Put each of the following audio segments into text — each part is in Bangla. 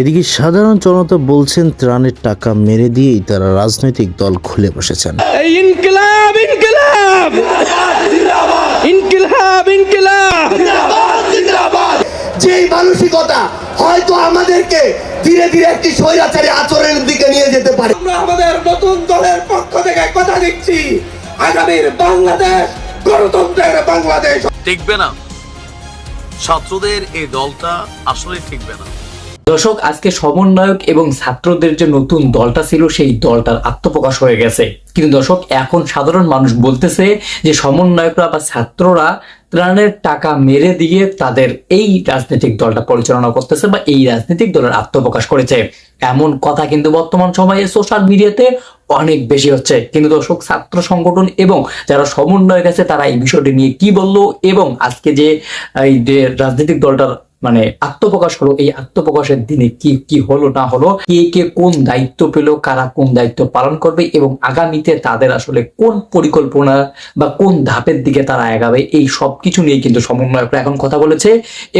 এদিকে সাধারণ জনতা বলছেন ত্রাণের টাকা মেরে দিয়েই তারা রাজনৈতিক দল খুলে বসেছেন। এই ইনকিলাব ইনকিলাব! ইনকিলাব ইনকিলাব! যে মানসিকতা হয়তো আমাদেরকে ধীরে ধীরে একটি স্বৈরাচারী আচরণের দিকে নিয়ে যেতে পারে। আমরা আমাদের নতুন দলের পক্ষ থেকে কথা দিচ্ছি আগামীর বাংলাদেশ গণতন্ত্রের বাংলাদেশ। টিকবে না। ছাত্রদের এই দলটা আসলে টিকবে না। দর্শক, আজকে সমন্বয়ক এবং ছাত্রদের যে নতুন দলটা ছিল, সেই দলটার আত্মপ্রকাশ হয়ে গেছে। কিন্তু দর্শক, এখন সাধারণ মানুষ বলতেছে যে সমন্বয়করা বা ছাত্ররা ত্রাণের টাকা মেরে দিয়ে তাদের এই রাজনৈতিক দলটা পরিচালনা করতেছে বা এই রাজনৈতিক দলের আত্মপ্রকাশ করেছে। এমন কথা কিন্তু বর্তমান সময়ে সোশ্যাল মিডিয়াতে অনেক বেশি হচ্ছে। কিন্তু দর্শক, ছাত্র সংগঠন এবং যারা সমন্বয়ক আছে, তারা এই বিষয়টি নিয়ে কি বলল এবং আজকে যে, এই যে রাজনৈতিক দলটার মানে আত্মপ্রকাশ হলো, এই আত্মপ্রকাশের দিনে কি কি হলো, না হলো, কে কে কোন দায়িত্ব পেল, কারা কোন দায়িত্ব পালন করবে এবং আগামীতে তাদের আসলে কোন পরিকল্পনা বা কোন ধাপের দিকে তারা এগাবে, এই সব কিছু নিয়ে কিন্তু সমন্বয়করা এখন কথা বলেছে।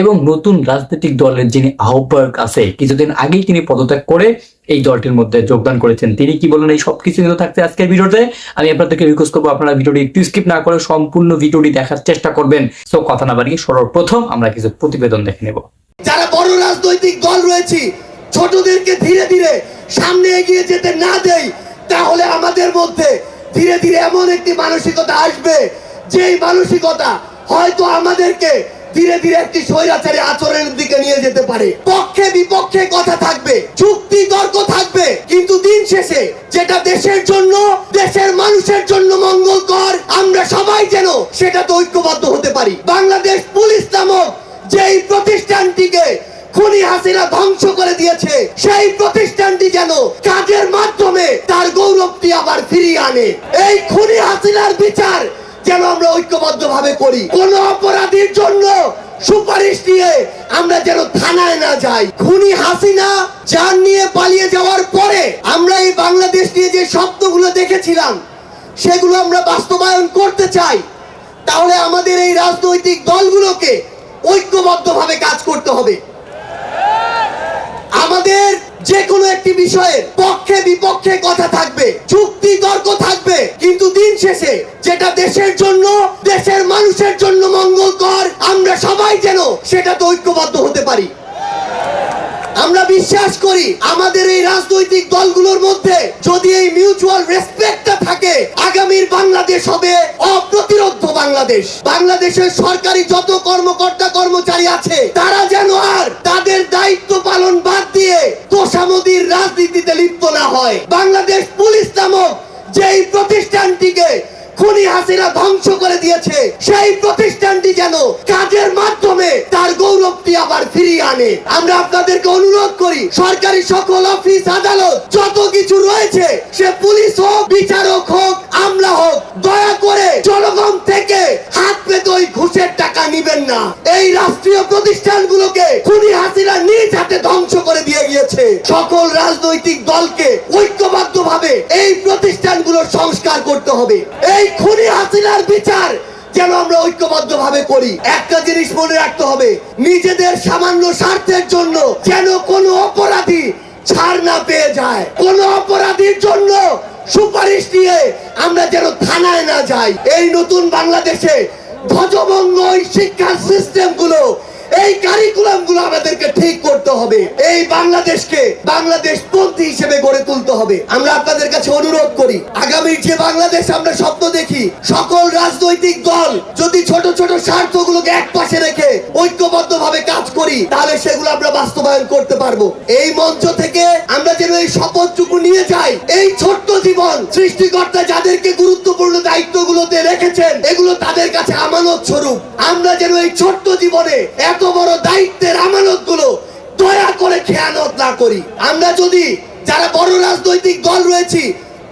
এবং নতুন রাজনৈতিক দলের যিনি আহ্বায়ক আছে, কিছুদিন আগেই তিনি পদত্যাগ করে এই দলটির মধ্যে যোগদান করেছেন। তিনি কি বলেন, এই সবকিছু কিন্তু থাকছে আজকের ভিডিওতে। আমি আপনাদেরকে রিকোয়েস্ট করব, আপনারা ভিডিওটি একটু স্কিপ না করে সম্পূর্ণ ভিডিওটি দেখার চেষ্টা করবেন। সো কথা না বাড়িয়ে সর্বপ্রথম আমরা কিছু প্রতিবেদন দেখে নেব। যারা বড় রাজনৈতিক দল রয়েছে, ছোটদেরকে ধীরে ধীরে সামনে এগিয়ে যেতে না দেই, তাহলে আমাদের মধ্যে ধীরে ধীরে এমন একটি মানসিকতা আসবে, যেই মানসিকতা হয়তো আমাদেরকে ধীরে ধীরে একটি স্বৈরাচারী আচরণের দিকে নিয়ে যেতে পারে। পক্ষে বিপক্ষে কথা থাকবে, যুক্তি তর্ক থাকবে, কিন্তু দিন শেষে যেটা দেশের জন্য, দেশের মানুষের জন্য মঙ্গলকর, আমরা সবাই যেন সেটাতে ঐক্যবদ্ধ হতে পারি। বাংলাদেশ পুলিশ নামক যেই প্রতিষ্ঠানটিকে খুনি হাসিনা ধ্বংস করে দিয়েছে, সেই প্রতিষ্ঠানটি যেন কাজের মাধ্যমে তার গৌরবটি আবার ফিরিয়ে আনে। এই খুনি হাসিনার বিচার যেন আমরা ঐক্যবদ্ধ ভাবে করি। কোন অপরাধীর জন্য সুপারিশ নিয়ে আমরা যেন থানায় না যাই। খুনি হাসিনা যান নিয়ে পালিয়ে যাওয়ার পরে আমরা এই বাংলাদেশ নিয়ে যে স্বপ্নগুলো দেখেছিলাম, সেগুলো আমরা বাস্তবায়ন করতে চাই। তাহলে আমাদের এই রাজনৈতিক দলগুলোকে ঐক্যবদ্ধভাবে কাজ করতে হবে আমাদের একটি বিষয়ের পক্ষে বিপক্ষে কথা থাকবে, যুক্তি তর্ক থাকবে। কিন্তু দিন শেষে যেটা দেশের জন্য, দেশের মানুষের জন্য মঙ্গলকর, আমরা সবাই যেন সেটাতে ঐক্যবদ্ধ হতে পারি। আমরা বিশ্বাস করি আমাদের এই রাজনৈতিক দলগুলোর মধ্যে যদি এই মিউচুয়াল রেসপেক্টটা থাকে, আগামীর বাংলাদেশ হবে অপ্রতিরোধ বাংলাদেশ। বাংলাদেশের সরকারি যত কর্মকর্তা কর্মচারী আছে, তারা যেন আর তাদের দায়িত্ব পালন বাদ দিয়ে তোষামদির রাজনীতিতে লিপ্ত না হয়। বাংলাদেশ পুলিশ নামক যেই প্রতিষ্ঠানটিকে খুনি হাসিনা ধ্বংস করে দিয়েছে। সেই প্রতিষ্ঠানটি যেন কাজের মাধ্যমে তার গৌরবটি আবার ফিরিয়ে আনে। আমরা আপনাদেরকে অনুরোধ করি, সরকারি সকল অফিস, আদালত, যত কিছু রয়েছে, সে পুলিশ হোক, বিচারক হোক, আমলা হোক, দয়া করে জনগণ থেকে হাত পেতে ওই ঘুষের টাকা নিবেন না। এই রাষ্ট্রীয় প্রতিষ্ঠানগুলোকে খুনি হাসিনা নিজ হাতে ধ্বংস করে দিয়ে গিয়েছে। সকল রাজনৈতিক দলকে ঐক্যবদ্ধ ভাবে এই প্রতিষ্ঠানগুলোর সংস্কার করতে হবে। এই খুনি হাসিনার বিচার যেন আমরা ঐক্যবদ্ধ ভাবে করি। একটা জিনিস মনে রাখতে হবে, নিজেদের সামান্য স্বার্থের জন্য যেন কোনো অপরাধী ছাড় না পেয়ে যায়। কোন অপরাধীর জন্য সুপারিশ নিয়ে আমরা যেন থানায় না যাই। এই নতুন বাংলাদেশে ধ্বজভঙ্গ শিক্ষার সিস্টেমগুলো এই কারিকুলামগুলো আমাদেরকে ঠিক করতে হবে। এই বাংলাদেশকে বাংলাদেশ পন্থী হিসেবে গড়ে তুলতে হবে। আমরা আপনাদের কাছে অনুরোধ করি আগামীর যে বাংলাদেশ আমরা স্বপ্ন দেখি, সকল রাজনৈতিক দল যদি ছোট ছোট স্বার্থগুলোকে এক পাশে রেখে ঐক্যবদ্ধ ভাবে কাজ করি, তাহলে সেগুলো আমরা বাস্তবায়ন করতে পারব। এই মঞ্চ থেকে আমরা যেন এই শপথটুকু নিয়ে যাই, এই ছোট্ট জীবন সৃষ্টিকর্তা যাদেরকে গুরুত্বপূর্ণ দায়িত্বগুলোতে রেখেছেন, এগুলো তাদের কাছে আমানত স্বরূপ। আমরা যেন এই ছোট্ট জীবনে এত বড় দায়িত্বের আমানতগুলো দয়া করে খেয়ানত না করি। আমরা যদি যারা বড় রাজনৈতিক দল রয়েছি,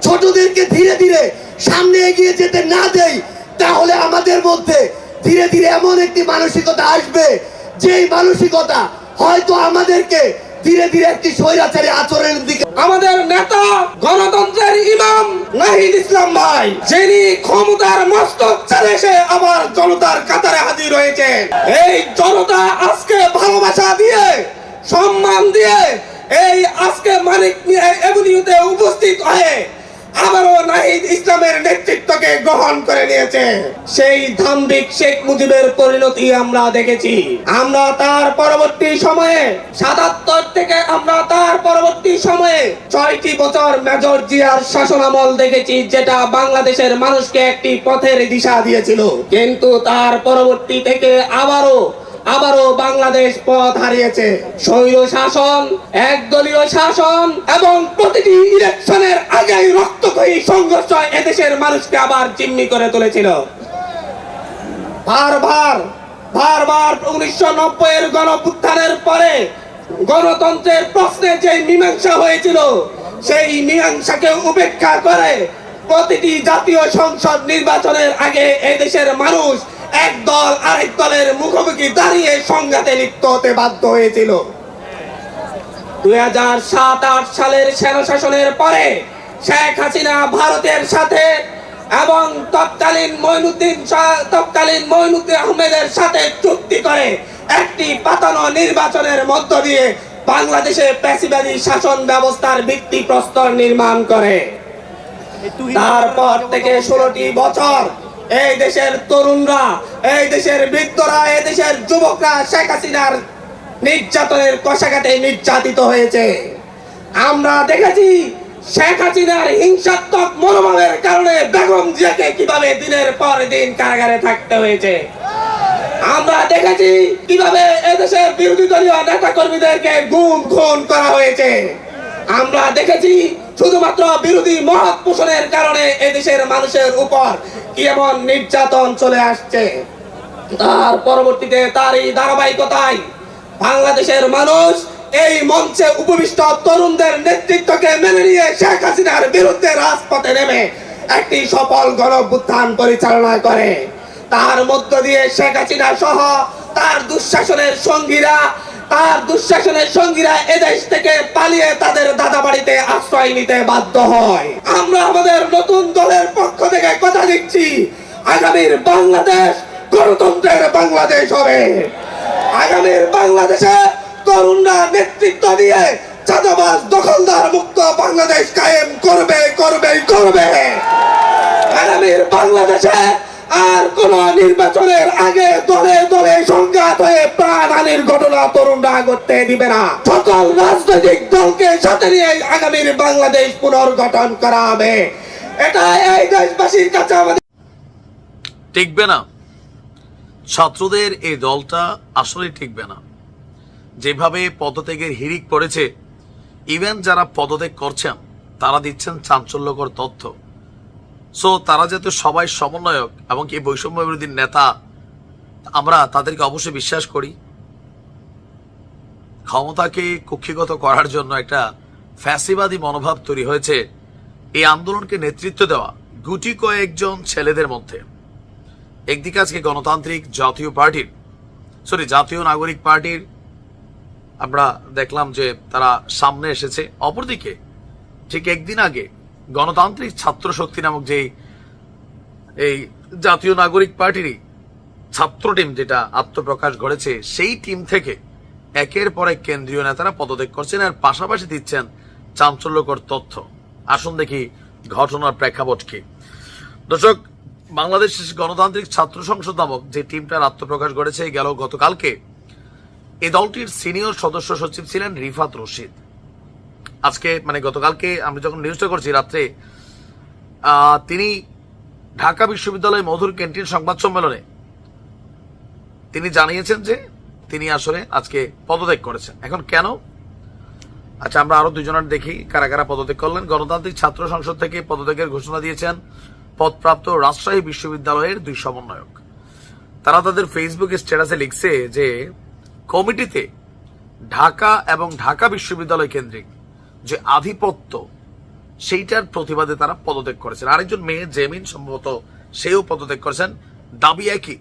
ছোটদেরকে ধীরে ধীরে সামনে এগিয়ে যেতে না দেই, তাহলে আমাদের মধ্যে ধীরে ধীরে এমন একটি মানসিকতা আসবে, যেই মানসিকতা হয়তো আমাদেরকে ধীরে ধীরে একটি স্বৈরাচারী আচরণের দিকে আমাদের নেতা, গণতন্ত্রের ইমাম নাহিদ ইসলাম ভাই, যিনি ক্ষমতার মস্তক চালেছে আবার জনতার কাতারে হাজির রয়েছে এই জনতা আজকে ভালোবাসা দিয়ে, সম্মান দিয়ে এই আজকে মানিক এগুলিতে উপস্থিত হয়ে আবারও নাহিদ ইসলামের নেতৃত্বকে গ্রহণ করে নিয়েছে। সেই ধাম্বিক শেখ মুজিবের পরিণতি আমরা দেখেছি। আমরা তার পরবর্তী সময়ে, সাতাত্তর থেকে আমরা তার পরবর্তী সময়ে ছয়টি বছর মেজর জিয়ার শাসনামল দেখেছি, যেটা বাংলাদেশের মানুষকে একটি পথের দিশা দিয়েছিল। কিন্তু তার পরবর্তী থেকে আবারও আবারও বাংলাদেশ পথ হারিয়েছে। স্বৈর শাসন, একদলীয় শাসন এবং প্রতিটি ইলেকশনের আগেই রক্তক্ষয়ী সংঘর্ষ এদেশের মানুষকে আবার জিম্মি করে তুলেছিল। বারবার বারবার উনিশশো নব্বই এর গণপুত্থানের পরে গণতন্ত্রের প্রশ্নে যে মীমাংসা হয়েছিল, সেই মীমাংসাকে উপেক্ষা করে প্রতিটি জাতীয় সংসদ নির্বাচনের আগে এই দেশের মানুষ এক দল আরেক দলের মুখোমুখি দাঁড়িয়ে সংঘাতে লিপ্ত হতে বাধ্য হয়েছিল। দুই হাজার সাত আট সালের সেনা শাসনের পরে শেখ হাসিনা ভারতের সাথে এবং তৎকালীন মইনুদ্দিন তৎকালীন মইনুদ্দিন আহমেদের সাথে চুক্তি করে একটি পাতানো নির্বাচনের মধ্য দিয়ে বাংলাদেশে পেশিবাদী শাসন ব্যবস্থার ভিত্তি প্রস্তর নির্মাণ করে। তারপর থেকে ষোলোটি বছর এই দেশের তরুণরা, এই দেশের বৃদ্ধরা, এই দেশের যুবকরা শেখ হাসিনার নির্যাতনের কষাঘাতে নির্যাতিত হয়েছে। আমরা দেখেছি শেখ হাসিনার হিংসাত্মক মনোভাবের কারণে বেগম জিয়াকে কীভাবে দিনের পর দিন কারাগারে থাকতে হয়েছে। আমরা দেখেছি কীভাবে এদেশের বিরোধী দলীয় নেতা কর্মীদেরকে গুম, খুন করা হয়েছে। আমরা দেখেছি শুধুমাত্র বিরোধী মহৎ পোষণের কারণে এদেশের মানুষের উপর কি এমন নির্যাতন চলে আসছে? তার পরবর্তীতে তারই ধারাবাহিকতায় বাংলাদেশের মানুষ এই মঞ্চে উপবিষ্ট তরুণদের নেতৃত্বকে মেনে নিয়ে শেখ হাসিনার বিরুদ্ধে রাজপথে নেমে একটি সফল গণভ্যুত্থান পরিচালনা করে। তার মধ্য দিয়ে শেখ হাসিনা সহ তার দুঃশাসনের সঙ্গীরা তার দুঃশাসনের সঙ্গীরা এদেশ থেকে পালিয়ে তাদের দাদা বাড়িতে আশ্রয় নিতে বাধ্য হয়। আমরা আমাদের নতুন দলের পক্ষ থেকে কথা দিচ্ছি, আগামীর বাংলাদেশ গণতন্ত্রের বাংলাদেশ হবে। আগামীর বাংলাদেশে তরুণরা নেতৃত্ব দিয়ে চাঁদাবাজ, দখলদার মুক্ত বাংলাদেশ কায়েম করবে করবে করবে। আগামীর বাংলাদেশে আর কোন নির্বাচনের আগে দলে দলে সংঘাত হয়ে প্রাণহানির ঘটনা তরুণরা করতে দিবে না। সকল রাজনৈতিক দলকে সাথে নিয়ে আগামীর বাংলাদেশ পুনর্গঠন করা হবে। এটা এই দেশবাসীর কাছে আমাদের টিকবে না। ছাত্রদের এই দলটা আসলে টিকবে না। যেভাবে পদত্যাগের হিরিক পড়েছে ইভেন যারা পদত্যাগ করছেন, তারা দিচ্ছেন চাঞ্চল্যকর তথ্য। সো তারা যেহেতু সবাই সমন্বয়ক এবং এই বৈষম্য বিরোধী নেতা, আমরা তাদেরকে অবশ্যই বিশ্বাস করি। ক্ষমতাকে কক্ষিগত করার জন্য একটা ফ্যাসিবাদী মনোভাব তৈরি হয়েছে এই আন্দোলনকে নেতৃত্ব দেওয়া গুটি কয়েকজন ছেলেদের মধ্যে। একদিকে আজকে গণতান্ত্রিক জাতীয় পার্টির সরি জাতীয় নাগরিক পার্টির, আমরা দেখলাম যে তারা সামনে এসেছে। অপরদিকে ঠিক একদিন আগে গণতান্ত্রিক ছাত্র শক্তি নামক যে এই জাতীয় নাগরিক পার্টিরই ছাত্র টিম যেটা আত্মপ্রকাশ ঘটেছে, সেই টিম থেকে একের পর এক কেন্দ্রীয় নেতারা পদত্যাগ করছেন আর পাশাপাশি দিচ্ছেন চাঞ্চল্যকর তথ্য। আসুন দেখি ঘটনার প্রেক্ষাপট কি। দর্শক বাংলাদেশ গণতান্ত্রিক ছাত্র সংসদ নামক যে টিমটার আত্মপ্রকাশ ঘটেছে গেল গতকালকে। এই দলটির সিনিয়র সদস্য সচিব ছিলেন রিফাত রশিদ। আজকে মানে গতকালকে আমি যখন নিউজটা করছি রাত্রে তিনি ঢাকা বিশ্ববিদ্যালয় মধুর ক্যান্টিন সংবাদ সম্মেলনে তিনি জানিয়েছেন যে তিনি আসলে আজকে পদত্যাগ করেছেন। এখন কেন? আচ্ছা আমরা আরও দুজনের দেখি কারা কারা পদত্যাগ করলেন। গণতান্ত্রিক ছাত্র সংসদ থেকে পদত্যাগের ঘোষণা দিয়েছেন পদপ্রাপ্ত রাজশাহী বিশ্ববিদ্যালয়ের দুই সমন্বয়ক। তারা তাদের ফেসবুক স্ট্যাটাসে লিখছে যে, কমিটিতে ঢাকা এবং ঢাকা বিশ্ববিদ্যালয় কেন্দ্রিক যে আধিপত্য, সেইটার প্রতিবাদে তারা পদত্যাগ করেছেন। আরেকজন মেয়ে, জেমিন, সম্ভবত সেও পদত্যাগ করেছেন। দাবি একই।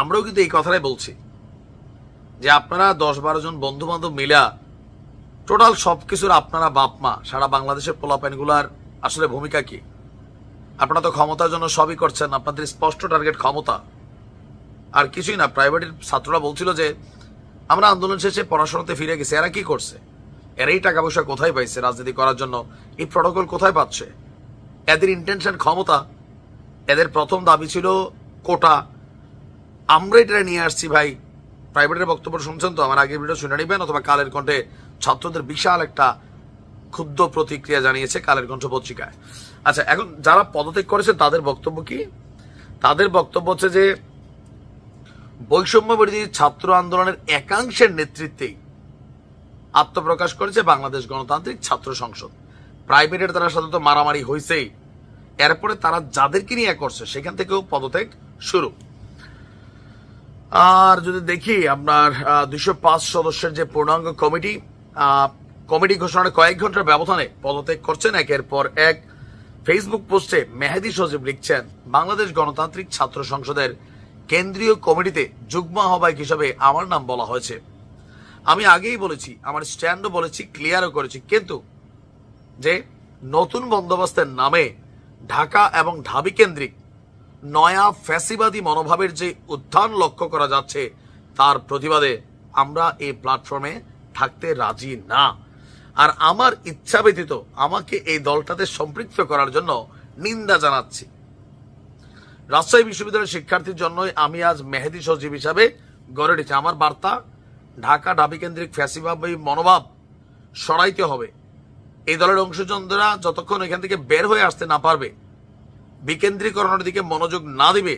আমরাও কিন্তু এই কথাটাই বলছি যে আপনারা দশ বারো জন বন্ধু বান্ধব মিলা টোটাল সব কিছুর আপনারা বাপ মা সারা বাংলাদেশের পোলাপাইনগুলার আসলে ভূমিকা কি? আপনারা তো ক্ষমতার জন্য সবই করছেন, আপনাদের স্পষ্ট টার্গেট ক্ষমতা। আর কিছুই না, প্রাইভেটের ছাত্ররা বলছিল যে, আমরা আন্দোলন শেষে পড়াশোনাতে ফিরে গেছি, এরা কি করছে? এরাই টাকা পয়সা কোথায় পাইছে, রাজনীতি করার জন্য? এই প্রটোকল কোথায় পাচ্ছে? এদের ইন্টেনশন ক্ষমতা, এদের প্রথম দাবি ছিল কোটা। আমরা এটা নিয়ে আসছি ভাই। প্রাইভেটের বক্তব্য শুনছেন তো? আমার আগের ভিডিও শুনে নেবেন, অথবা কালের কণ্ঠে ছাত্রদের বিশাল একটা ক্ষুদ্র প্রতিক্রিয়া জানিয়েছে কালের কণ্ঠ পত্রিকায়। আচ্ছা এখন যারা পদত্যাগ করেছে তাদের বক্তব্য কি? তাদের বক্তব্য হচ্ছে যে, বৈষম্য বিরোধী ছাত্র আন্দোলনের একাংশের নেতৃত্বেই আত্মপ্রকাশ করেছে বাংলাদেশ গণতান্ত্রিক ছাত্র সংসদ। প্রাইভেটের তারা সাধারণত মারামারি হয়েছেই এরপরে তারা যাদেরকে নিয়ে করছে, সেখান থেকেও পদত্যাগ শুরু। আর যদি দেখি আপনার দুশো পাঁচ সদস্যের যে পূর্ণাঙ্গ কমিটি কমিটি ঘোষণার কয়েক ঘণ্টার ব্যবধানে পদত্যাগ করছেন। একের পর এক ফেসবুক পোস্টে মেহেদি সজীব লিখছেন, বাংলাদেশ গণতান্ত্রিক ছাত্র সংসদের কেন্দ্রীয় কমিটিতে যুগ্ম আহ্বায়ক হিসাবে আমার নাম বলা হয়েছে। আমি আগেই বলেছি, আমার স্ট্যান্ডও বলেছি, ক্লিয়ারও করেছি। কিন্তু যে নতুন বন্দোবস্তের নামে ঢাকা এবং ঢাবি কেন্দ্রিক নয়া ফ্যাসিবাদী মনোভাবের যে উত্থান লক্ষ্য করা যাচ্ছে, তার প্রতিবাদে আমরা এই প্ল্যাটফর্মে থাকতে রাজি না। আর আমার ইচ্ছা ব্যতীত আমাকে এই দলটাতে সম্পৃক্ত করার জন্য নিন্দা জানাচ্ছি। রাজশাহী বিশ্ববিদ্যালয়ের শিক্ষার্থীর জন্যই আমি আজ মেহেদি সচিব হিসাবে গড়ে উঠেছি। আমার বার্তা ঢাকা ডাবি কেন্দ্রিক মনোভাব সরাইতে হবে। এই দলের অংশজনরা যতক্ষণ এখান থেকে বের হয়ে আসতে না পারবে, বিকেন্দ্রীকরণের দিকে মনোযোগ না দিবে,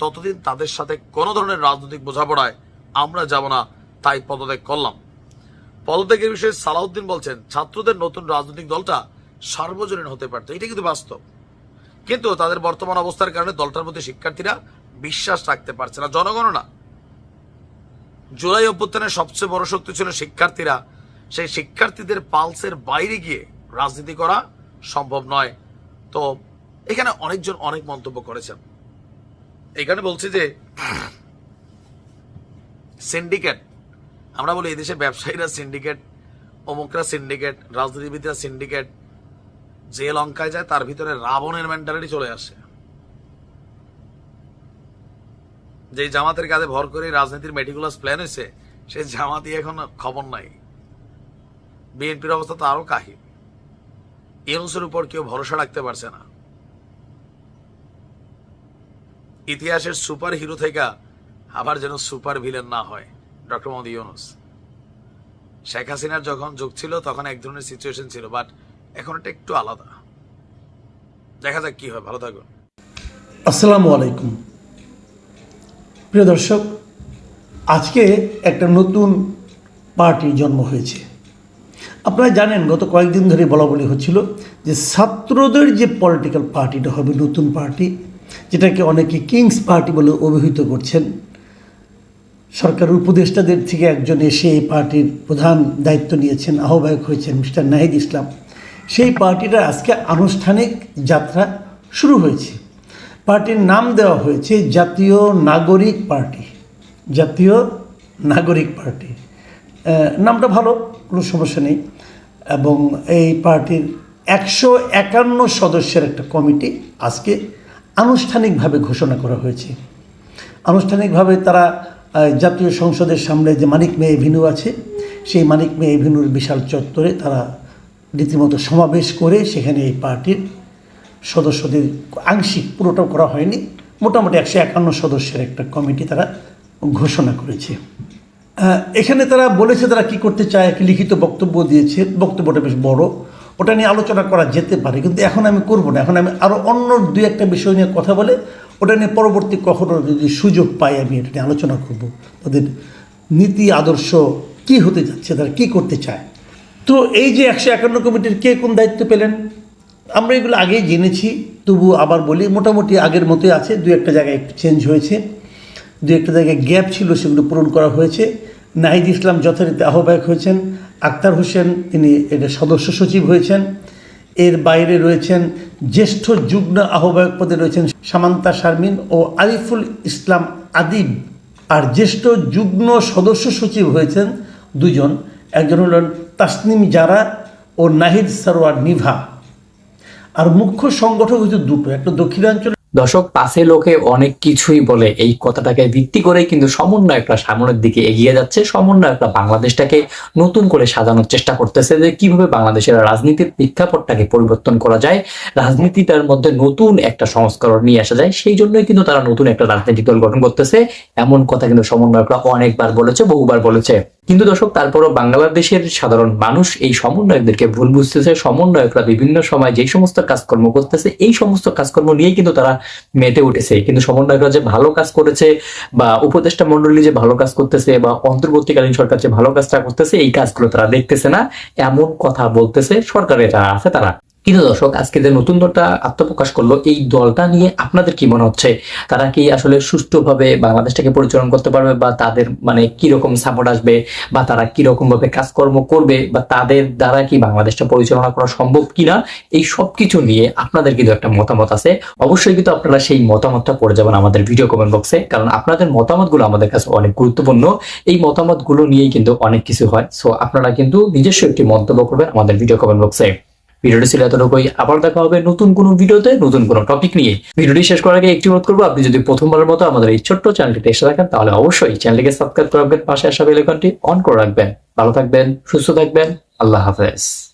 ততদিন তাদের সাথে কোনো ধরনের রাজনৈতিক বোঝাপড়ায় আমরা যাব না, তাই পদত্যাগ করলাম। পদত্যাগের বিষয়ে সালাউদ্দিন বলছেন, ছাত্রদের নতুন রাজনৈতিক দলটা সার্বজনীন হতে পারত, এটা কিন্তু বাস্তব। কিন্তু তাদের বর্তমান অবস্থার কারণে দলটার প্রতি শিক্ষার্থীরা বিশ্বাস রাখতে পারছে না, জনগণও না। জুলাই অভ্যুত্থানের সবচেয়ে বড় শক্তি ছিল শিক্ষার্থীরা। সেই শিক্ষার্থীদের পালসের বাইরে গিয়ে রাজনীতি করা সম্ভব নয়। তো এখানে অনেকজন অনেক মন্তব্য করেছেন। এখানে বলছি যে, সিন্ডিকেট, আমরা বলি এদেশে ব্যবসায়ীরা সিন্ডিকেট, অমুকরা সিন্ডিকেট, রাজনীতিবিদরা সিন্ডিকেট, যে লঙ্কায় যায় তার ভিতরে রাবণের মেন্টালিটি চলে আসে। যে জামাতের কাঁধে ভর করে রাজনীতির মেটিকুলাস প্ল্যান হয়েছে, সেই জামাতি এখন খবর নাই। বিএনপির অবস্থা তো আরও কাহিল। ইউনুসের উপর কেউ ভরসা রাখতে পারছে না। ইতিহাসের সুপার হিরো থেকে আবার যেন সুপার ভিলেন না হয় ডক্টর মোহাম্মদ ইউনুস। শেখ হাসিনার যখন যুগ ছিল, তখন এক ধরনের সিচুয়েশন ছিল বাট এখন এটা একটু আলাদা। দেখা যাক কি হয়, ভালো থাকুন। আসসালামু আলাইকুম। প্রিয় দর্শক, আজকে একটা নতুন পার্টির জন্ম হয়েছে। আপনারা জানেন, গত কয়েকদিন ধরে বলা বলি হচ্ছিল যে ছাত্রদের যে পলিটিক্যাল পার্টিটা হবে, নতুন পার্টি, যেটাকে অনেকে কিংস পার্টি বলে অভিহিত করছেন, সরকারের উপদেষ্টাদের থেকে একজন এসে এই পার্টির প্রধান দায়িত্ব নিয়েছেন, আহ্বায়ক হয়েছেন মিস্টার নাহিদ ইসলাম। সেই পার্টিটা আজকে আনুষ্ঠানিক যাত্রা শুরু হয়েছে। পার্টির নাম দেওয়া হয়েছে জাতীয় নাগরিক পার্টি। জাতীয় নাগরিক পার্টি। নামটা ভালো, কোনো সমস্যা নেই। এবং এই পার্টির একশো একান্ন সদস্যের একটা কমিটি আজকে আনুষ্ঠানিকভাবে ঘোষণা করা হয়েছে। আনুষ্ঠানিকভাবে তারা জাতীয় সংসদের সামনে যে মানিক মে এভিনিউ আছে, সেই মানিক মে এভিনিউর বিশাল চত্বরে তারা রীতিমতো সমাবেশ করে সেখানে এই পার্টির সদস্যদের আংশিক পুরোটাও করা হয়নি। মোটামুটি একশো একান্ন সদস্যের একটা কমিটি তারা ঘোষণা করেছে। এখানে তারা বলেছে তারা কি করতে চায় একটি লিখিত বক্তব্য দিয়েছে। বক্তব্যটা বেশ বড়। ওটা নিয়ে আলোচনা করা যেতে পারে, কিন্তু এখন আমি করব না। এখন আমি আরও অন্য দুই একটা বিষয় নিয়ে কথা বলে ওটা নিয়ে পরবর্তী কখনো যদি সুযোগ পাই আমি এটা নিয়ে আলোচনা করব। তাদের নীতি, আদর্শ কি হতে যাচ্ছে, তারা কি করতে চায়? তো এই যে একশো একান্ন কমিটির কে কোন দায়িত্ব পেলেন? আমরা এগুলো আগেই জেনেছি, তবু আবার বলি, মোটামুটি আগের মতোই আছে। দু একটা জায়গায় একটু চেঞ্জ হয়েছে। দু একটা জায়গায় গ্যাপ ছিল, সেগুলো পূরণ করা হয়েছে। নাহিদ ইসলাম যথারীতি আহ্বায়ক হয়েছেন। আক্তার হোসেন, তিনি এটা সদস্য সচিব হয়েছেন। এর বাইরে রয়েছেন জ্যেষ্ঠ যুগ্ম আহ্বায়ক পদে রয়েছেন সামান্তা শারমিন ও আরিফুল ইসলাম আদিব। আর জ্যেষ্ঠ যুগ্ম সদস্য সচিব হয়েছেন দুজন। একজন হলেন তাসনিম জারা ও নাহিদ সরোয়ার নিভা। আর মুখ্য সংগঠক হচ্ছে দুটো একটা দক্ষিণাঞ্চল দর্শক, পাশে লোকে অনেক কিছুই বলে। এই কথাটাকে ভিত্তি করে কিন্তু সমন্বয়করা সামনের দিকে এগিয়ে যাচ্ছে। সমন্বয়করা বাংলাদেশটাকে নতুন করে সাজানোর চেষ্টা করতেছে যে কীভাবে বাংলাদেশের রাজনীতির প্রেক্ষাপটটাকে পরিবর্তন করা যায়, রাজনীতিটার মধ্যে নতুন একটা সংস্করণ নিয়ে আসা যায়। সেই জন্যই কিন্তু তারা নতুন একটা রাজনৈতিক দল গঠন করতেছে। এমন কথা কিন্তু সমন্বয়করা অনেকবার বলেছে, বহুবার বলেছে। কিন্তু দর্শক, তারপরও বাংলাদেশের সাধারণ মানুষ এই সমন্বয়কদেরকে ভুল বুঝতেছে। সমন্বয়করা বিভিন্ন সময় যে সমস্ত কাজকর্ম করতেছে, এই সমস্ত কাজকর্ম নিয়েই কিন্তু তারা মেতে উঠেছে। কিন্তু সমন্বয়করা যে ভালো কাজ করেছে বা উপদেষ্টা মন্ডলী যে ভালো কাজ করতেছে বা অন্তর্বর্তীকালীন সরকার যে ভালো কাজটা করতেছে, এই কাজগুলো তারা দেখতেছে না। এমন কথা বলতেছে সরকারে যারা আছে তারা? কিন্তু দর্শক, আজকে যে নতুন দলটা আত্মপ্রকাশ করল, এই দলটা নিয়ে আপনাদের কি মনে হচ্ছে? তারা কি আসলে সুষ্ঠুভাবে বাংলাদেশটাকে পরিচালনা করতে পারবে বা তাদের মানে কি রকম সাপোর্ট আসবে বা তারা কি রকম ভাবে কাজকর্ম করবে বা তাদের দ্বারা কি বাংলাদেশটা পরিচালনা করা সম্ভব কিনা? এই সব কিছু নিয়ে আপনাদের কিন্তু একটা মতামত আছে। অবশ্যই কিন্তু আপনারা সেই মতামতটা করে যাবেন আমাদের ভিডিও কমেন্ট বক্সে কারণ আপনাদের মতামতগুলো আমাদের কাছে অনেক গুরুত্বপূর্ণ। এই মতামতগুলো নিয়েই কিন্তু অনেক কিছু হয়। সো আপনারা কিন্তু নিজস্ব একটি মন্তব্য করবেন আমাদের ভিডিও কমেন্ট বক্সে ভিডিওটি ছিল এতটুকুই। আবার দেখা হবে নতুন কোনো ভিডিওতে, নতুন কোনো টপিক নিয়ে। ভিডিওটি শেষ করার আগে একটি অনুরোধ করব, আপনি যদি প্রথমবারের মতো আমাদের এই ছোট্ট চ্যানেলটিতে এসে থাকেন, তাহলে অবশ্যই চ্যানেলটিকে সাবস্ক্রাইব করে রাখবেন, পাশে আসা বেলেকনটি অন করে রাখবেন। ভালো থাকবেন, সুস্থ থাকবেন, আল্লাহ হাফেজ।